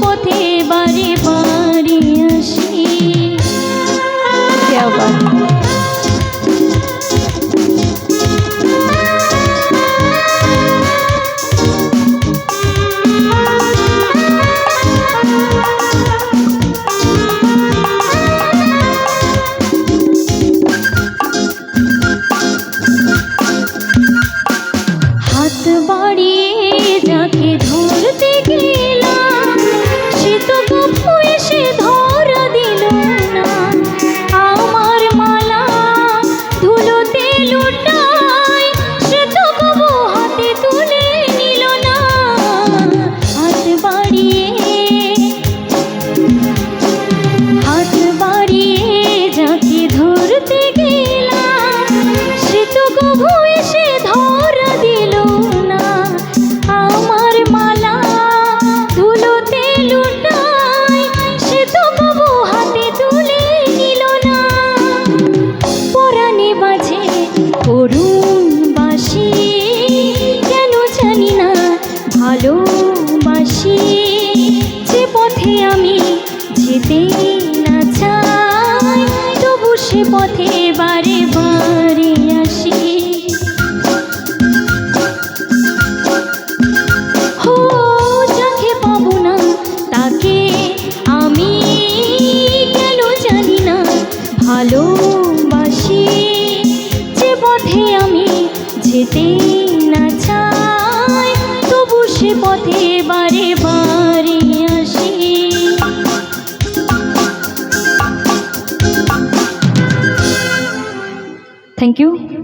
পথে ভালোবাসি যে পথে আমি যেতে না চাই তবু সে পথে বারে Thank you.